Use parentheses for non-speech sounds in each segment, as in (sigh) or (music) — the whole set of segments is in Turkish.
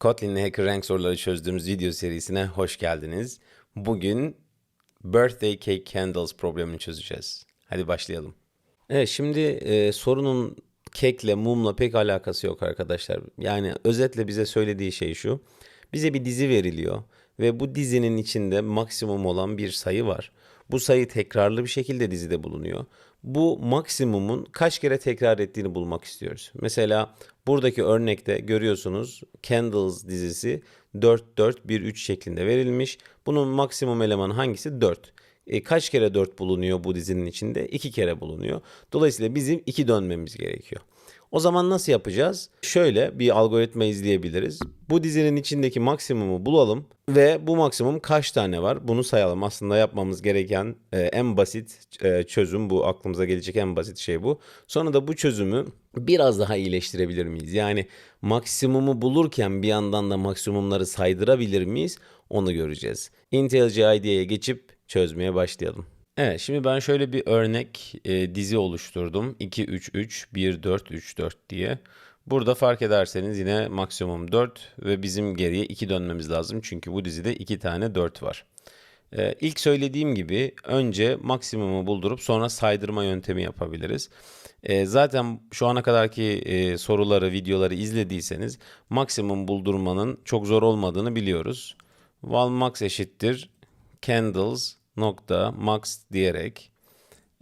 Kotlin'le Hacker Rank soruları çözdüğümüz video serisine hoş geldiniz. Bugün Birthday Cake Candles problemini çözeceğiz. Hadi başlayalım. Evet şimdi e, sorunun kekle, mumla pek alakası yok arkadaşlar. Yani özetle bize söylediği şey şu. Bize bir dizi veriliyor ve bu dizinin içinde maksimum olan bir sayı var. Bu sayı tekrarlı bir şekilde dizide bulunuyor. Bu maksimumun kaç kere tekrar ettiğini bulmak istiyoruz. Mesela buradaki örnekte görüyorsunuz Candles dizisi 4 4 1 3 şeklinde verilmiş. Bunun maksimum elemanı hangisi? 4. E, kaç kere 4 bulunuyor bu dizinin içinde? 2 kere bulunuyor. Dolayısıyla bizim 2 dönmemiz gerekiyor. O zaman nasıl yapacağız? Şöyle bir algoritma izleyebiliriz. Bu dizinin içindeki maksimumu bulalım ve bu maksimum kaç tane var? Bunu sayalım. Aslında yapmamız gereken e, en basit e, çözüm bu. Aklımıza gelecek en basit şey bu. Sonra da bu çözümü biraz daha iyileştirebilir miyiz? Yani maksimumu bulurken bir yandan da maksimumları saydırabilir miyiz? Onu göreceğiz. IntelliJ IDEA'ya geçip çözmeye başlayalım. Evet, şimdi ben şöyle bir örnek e, dizi oluşturdum. 2 3 3 1 4 3 4 diye. Burada fark ederseniz yine maksimum 4 ve bizim geriye 2 dönmemiz lazım. Çünkü bu dizide 2 tane 4 var. E, ilk söylediğim gibi önce maksimumu buldurup sonra saydırma yöntemi yapabiliriz. E, zaten şu ana kadarki e, soruları, videoları izlediyseniz maksimum buldurmanın çok zor olmadığını biliyoruz. Valmax eşittir candles nokta max diyerek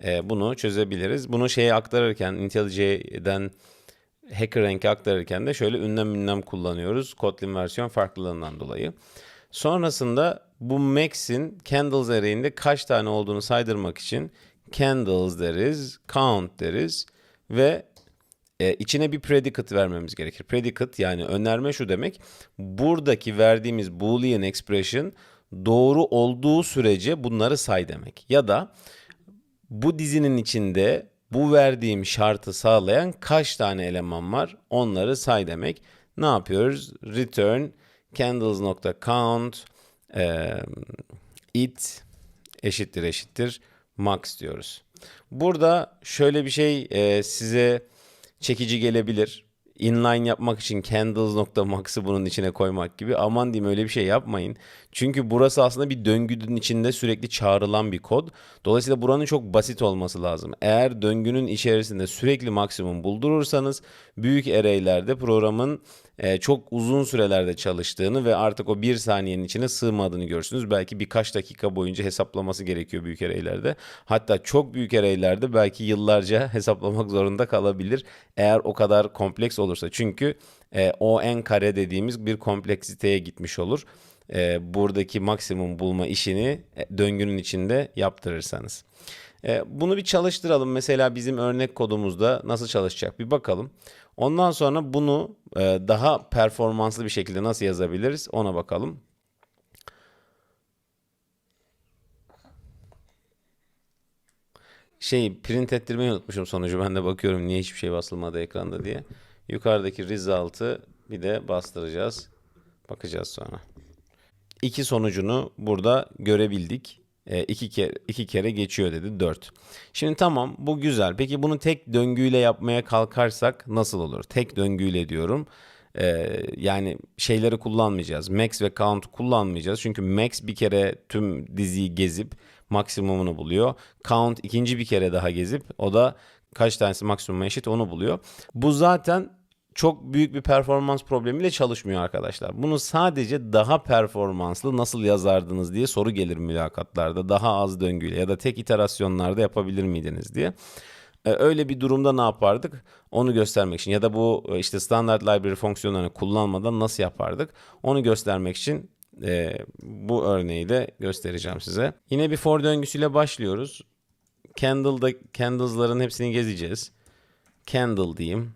e, bunu çözebiliriz. Bunu şeye aktarırken IntelliJ'den HackerRank'e aktarırken de şöyle ünlem ünlem kullanıyoruz. Kotlin versiyon farklılığından dolayı. Sonrasında bu max'in candles array'inde kaç tane olduğunu saydırmak için candles deriz, count deriz ve e, içine bir predicate vermemiz gerekir. Predicate yani önerme şu demek. Buradaki verdiğimiz boolean expression doğru olduğu sürece bunları say demek. Ya da bu dizinin içinde bu verdiğim şartı sağlayan kaç tane eleman var onları say demek. Ne yapıyoruz? Return candles.count e, it eşittir eşittir max diyoruz. Burada şöyle bir şey e, size çekici gelebilir. Inline yapmak için candles.max'ı bunun içine koymak gibi. Aman diyeyim öyle bir şey yapmayın. Çünkü burası aslında bir döngünün içinde sürekli çağrılan bir kod. Dolayısıyla buranın çok basit olması lazım. Eğer döngünün içerisinde sürekli maksimum buldurursanız büyük array'lerde programın e, çok uzun sürelerde çalıştığını ve artık o bir saniyenin içine sığmadığını görürsünüz. Belki birkaç dakika boyunca hesaplaması gerekiyor büyük array'lerde. Hatta çok büyük array'lerde belki yıllarca (laughs) hesaplamak zorunda kalabilir. Eğer o kadar kompleks olursa. Çünkü e, o en kare dediğimiz bir kompleksiteye gitmiş olur. E, buradaki maksimum bulma işini e, döngünün içinde yaptırırsanız. E, bunu bir çalıştıralım. Mesela bizim örnek kodumuzda nasıl çalışacak bir bakalım. Ondan sonra bunu e, daha performanslı bir şekilde nasıl yazabiliriz ona bakalım. Şey print ettirmeyi unutmuşum sonucu. Ben de bakıyorum niye hiçbir şey basılmadı ekranda diye. Yukarıdaki result'ı bir de bastıracağız. Bakacağız sonra. İki sonucunu burada görebildik. E, iki, kere, iki kere geçiyor dedi 4. Şimdi tamam bu güzel. Peki bunu tek döngüyle yapmaya kalkarsak nasıl olur? Tek döngüyle diyorum. E, yani şeyleri kullanmayacağız. Max ve count kullanmayacağız. Çünkü max bir kere tüm diziyi gezip maksimumunu buluyor. Count ikinci bir kere daha gezip o da kaç tanesi maksimuma eşit onu buluyor. Bu zaten çok büyük bir performans problemiyle çalışmıyor arkadaşlar. Bunu sadece daha performanslı nasıl yazardınız diye soru gelir mülakatlarda. Daha az döngüyle ya da tek iterasyonlarda yapabilir miydiniz diye. Ee, öyle bir durumda ne yapardık? Onu göstermek için ya da bu e, işte standart library fonksiyonlarını kullanmadan nasıl yapardık? Onu göstermek için e, bu örneği de göstereceğim size. Yine bir for döngüsüyle başlıyoruz. Candle'da candles'ların hepsini gezeceğiz. Candle diyeyim.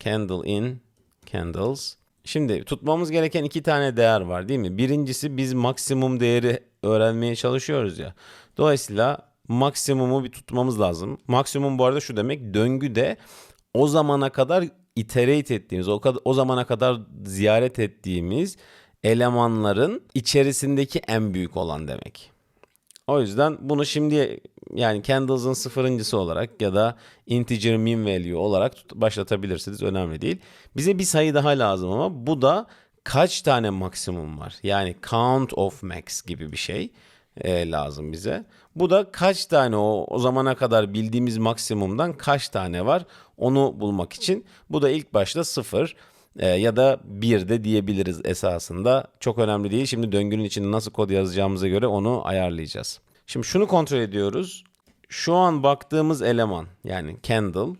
Candle in, candles. Şimdi tutmamız gereken iki tane değer var değil mi? Birincisi biz maksimum değeri öğrenmeye çalışıyoruz ya. Dolayısıyla maksimumu bir tutmamız lazım. Maksimum bu arada şu demek döngüde o zamana kadar iterate ettiğimiz, o, kadar, o zamana kadar ziyaret ettiğimiz elemanların içerisindeki en büyük olan demek. O yüzden bunu şimdi yani candles'ın sıfırıncısı olarak ya da integer min value olarak başlatabilirsiniz. Önemli değil. Bize bir sayı daha lazım ama bu da kaç tane maksimum var? Yani count of max gibi bir şey e, lazım bize. Bu da kaç tane o o zamana kadar bildiğimiz maksimumdan kaç tane var onu bulmak için. Bu da ilk başta 0 e, ya da 1 de diyebiliriz esasında. Çok önemli değil. Şimdi döngünün içinde nasıl kod yazacağımıza göre onu ayarlayacağız. Şimdi şunu kontrol ediyoruz. Şu an baktığımız eleman yani candle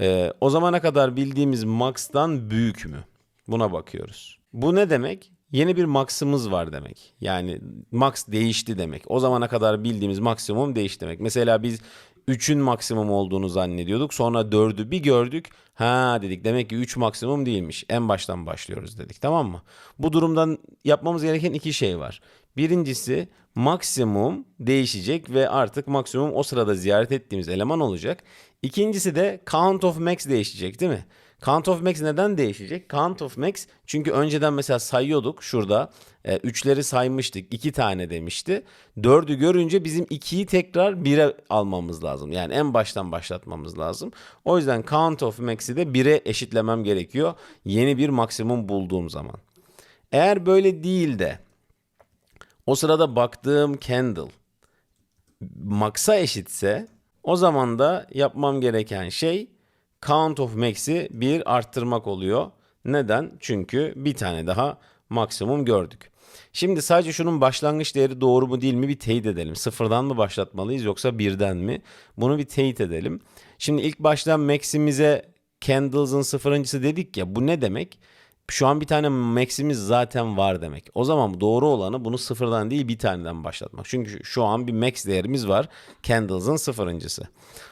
e, o zamana kadar bildiğimiz max'tan büyük mü? Buna bakıyoruz. Bu ne demek? Yeni bir max'ımız var demek. Yani max değişti demek. O zamana kadar bildiğimiz maksimum değişti demek. Mesela biz 3'ün maksimum olduğunu zannediyorduk. Sonra 4'ü bir gördük. Ha dedik demek ki 3 maksimum değilmiş. En baştan başlıyoruz dedik tamam mı? Bu durumdan yapmamız gereken iki şey var. Birincisi maksimum değişecek ve artık maksimum o sırada ziyaret ettiğimiz eleman olacak. İkincisi de count of max değişecek değil mi? Count of max neden değişecek? Count of max çünkü önceden mesela sayıyorduk şurada. 3'leri e, saymıştık. 2 tane demişti. 4'ü görünce bizim 2'yi tekrar 1'e almamız lazım. Yani en baştan başlatmamız lazım. O yüzden count of max'i de 1'e eşitlemem gerekiyor. Yeni bir maksimum bulduğum zaman. Eğer böyle değil de o sırada baktığım candle max'a eşitse o zaman da yapmam gereken şey count of max'i bir arttırmak oluyor. Neden? Çünkü bir tane daha maksimum gördük. Şimdi sadece şunun başlangıç değeri doğru mu değil mi bir teyit edelim. Sıfırdan mı başlatmalıyız yoksa birden mi? Bunu bir teyit edelim. Şimdi ilk baştan max'imize candles'ın sıfırıncısı dedik ya bu ne demek? Şu an bir tane max'imiz zaten var demek. O zaman doğru olanı bunu sıfırdan değil bir taneden başlatmak. Çünkü şu an bir max değerimiz var. Candles'ın sıfırıncısı.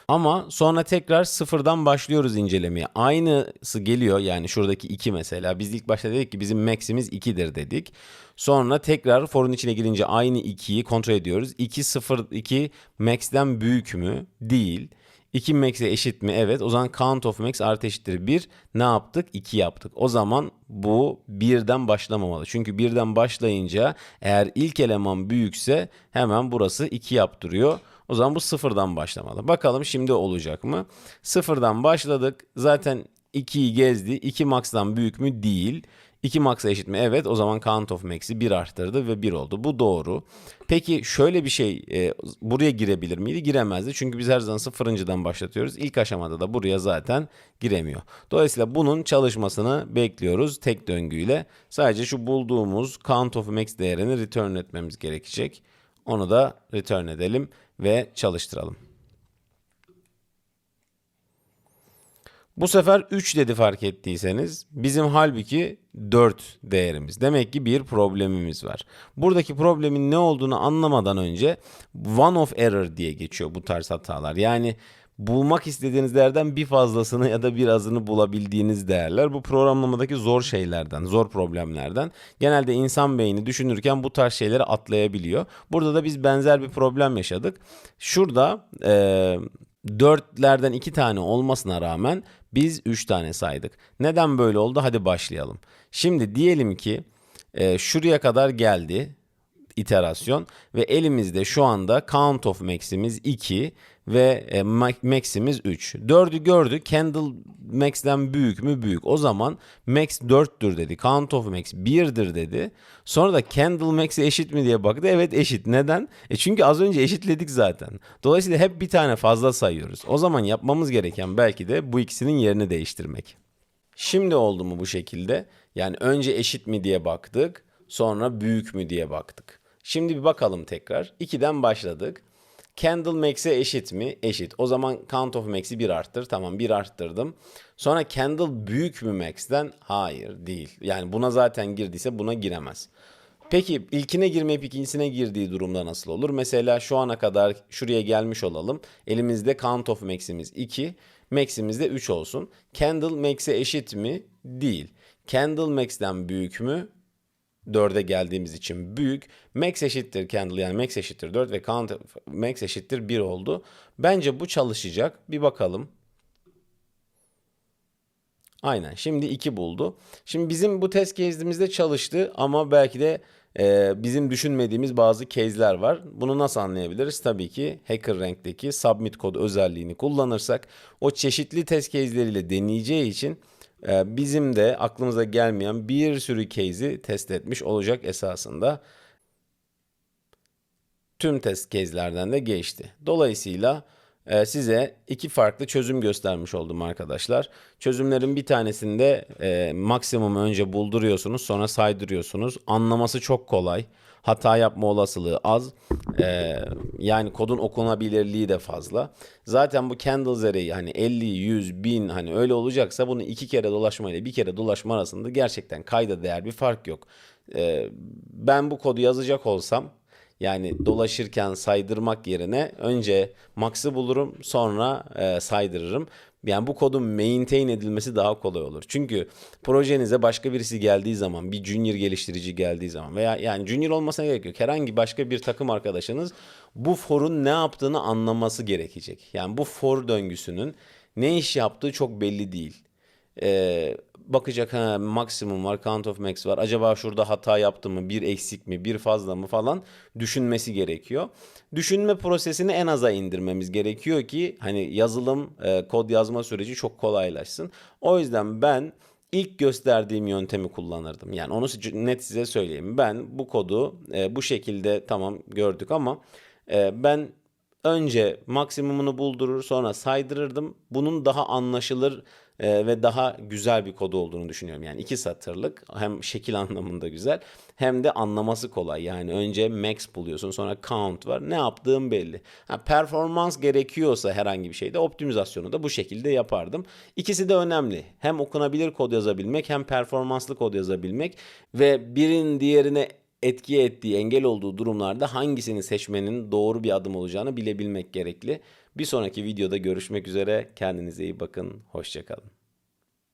Ama sonra tekrar sıfırdan başlıyoruz incelemeye. Aynısı geliyor yani şuradaki 2 mesela. Biz ilk başta dedik ki bizim max'imiz 2'dir dedik. Sonra tekrar for'un içine girince aynı 2'yi kontrol ediyoruz. 2 0 2 max'ten büyük mü? Değil. 2 max'e eşit mi? Evet. O zaman count of max artı eşittir 1. Ne yaptık? 2 yaptık. O zaman bu 1'den başlamamalı. Çünkü 1'den başlayınca eğer ilk eleman büyükse hemen burası 2 yaptırıyor. O zaman bu sıfırdan başlamalı. Bakalım şimdi olacak mı? Sıfırdan başladık. Zaten 2'yi gezdi. 2 max'tan büyük mü? Değil. 2 max'a eşit mi? Evet. O zaman count of max'i 1 arttırdı ve 1 oldu. Bu doğru. Peki şöyle bir şey e, buraya girebilir miydi? Giremezdi. Çünkü biz her zaman sıfırıncıdan başlatıyoruz. İlk aşamada da buraya zaten giremiyor. Dolayısıyla bunun çalışmasını bekliyoruz tek döngüyle. Sadece şu bulduğumuz count of max değerini return etmemiz gerekecek. Onu da return edelim ve çalıştıralım. Bu sefer 3 dedi fark ettiyseniz bizim halbuki 4 değerimiz. Demek ki bir problemimiz var. Buradaki problemin ne olduğunu anlamadan önce one of error diye geçiyor bu tarz hatalar. Yani bulmak istediğiniz değerden bir fazlasını ya da birazını bulabildiğiniz değerler. Bu programlamadaki zor şeylerden, zor problemlerden. Genelde insan beyni düşünürken bu tarz şeyleri atlayabiliyor. Burada da biz benzer bir problem yaşadık. Şurada e, 4'lerden 2 tane olmasına rağmen biz 3 tane saydık. Neden böyle oldu? Hadi başlayalım. Şimdi diyelim ki e, şuraya kadar geldi iterasyon ve elimizde şu anda count of max'imiz 2 ve e, max'imiz 3. 4'ü gördük. Candle max'ten büyük mü? Büyük. O zaman max 4'tür dedi. Count of max 1'dir dedi. Sonra da candle max'e eşit mi diye baktı. Evet eşit. Neden? E çünkü az önce eşitledik zaten. Dolayısıyla hep bir tane fazla sayıyoruz. O zaman yapmamız gereken belki de bu ikisinin yerini değiştirmek. Şimdi oldu mu bu şekilde? Yani önce eşit mi diye baktık. Sonra büyük mü diye baktık. Şimdi bir bakalım tekrar. 2'den başladık. Candle max'e eşit mi? Eşit. O zaman count of max'i 1 arttır. Tamam 1 arttırdım. Sonra candle büyük mü max'ten? Hayır değil. Yani buna zaten girdiyse buna giremez. Peki ilkine girmeyip ikincisine girdiği durumda nasıl olur? Mesela şu ana kadar şuraya gelmiş olalım. Elimizde count of max'imiz 2. Max'imiz de 3 olsun. Candle max'e eşit mi? Değil. Candle max'ten büyük mü? 4'e geldiğimiz için büyük. Max eşittir candle yani max eşittir 4 ve count max eşittir 1 oldu. Bence bu çalışacak. Bir bakalım. Aynen şimdi 2 buldu. Şimdi bizim bu test case'imizde çalıştı ama belki de e, bizim düşünmediğimiz bazı case'ler var. Bunu nasıl anlayabiliriz? Tabii ki hacker rankteki submit kodu özelliğini kullanırsak o çeşitli test case'leriyle deneyeceği için bizim de aklımıza gelmeyen bir sürü case'i test etmiş olacak esasında. Tüm test case'lerden de geçti. Dolayısıyla size iki farklı çözüm göstermiş oldum arkadaşlar. Çözümlerin bir tanesinde e, maksimum önce bulduruyorsunuz sonra saydırıyorsunuz. Anlaması çok kolay. Hata yapma olasılığı az. E, yani kodun okunabilirliği de fazla. Zaten bu Candles array'i hani 50, 100, 1000 hani öyle olacaksa bunu iki kere dolaşma ile bir kere dolaşma arasında gerçekten kayda değer bir fark yok. E, ben bu kodu yazacak olsam yani dolaşırken saydırmak yerine önce max'ı bulurum sonra e, saydırırım. Yani bu kodun maintain edilmesi daha kolay olur. Çünkü projenize başka birisi geldiği zaman, bir junior geliştirici geldiği zaman veya yani junior olmasına gerek yok. Herhangi başka bir takım arkadaşınız bu forun ne yaptığını anlaması gerekecek. Yani bu for döngüsünün ne iş yaptığı çok belli değil. Ee, bakacak ha maksimum var, count of max var. Acaba şurada hata yaptı mı, bir eksik mi, bir fazla mı falan düşünmesi gerekiyor. Düşünme prosesini en aza indirmemiz gerekiyor ki hani yazılım, e, kod yazma süreci çok kolaylaşsın. O yüzden ben ilk gösterdiğim yöntemi kullanırdım. Yani onu net size söyleyeyim. Ben bu kodu e, bu şekilde tamam gördük ama e, ben önce maksimumunu buldurur sonra saydırırdım. Bunun daha anlaşılır e, ve daha güzel bir kodu olduğunu düşünüyorum. Yani iki satırlık hem şekil (laughs) anlamında güzel hem de anlaması kolay. Yani önce max buluyorsun sonra count var. Ne yaptığım belli. Ha, performans gerekiyorsa herhangi bir şeyde optimizasyonu da bu şekilde yapardım. İkisi de önemli. Hem okunabilir kod yazabilmek hem performanslı kod yazabilmek ve birinin diğerine etki ettiği, engel olduğu durumlarda hangisini seçmenin doğru bir adım olacağını bilebilmek gerekli. Bir sonraki videoda görüşmek üzere. Kendinize iyi bakın. Hoşçakalın.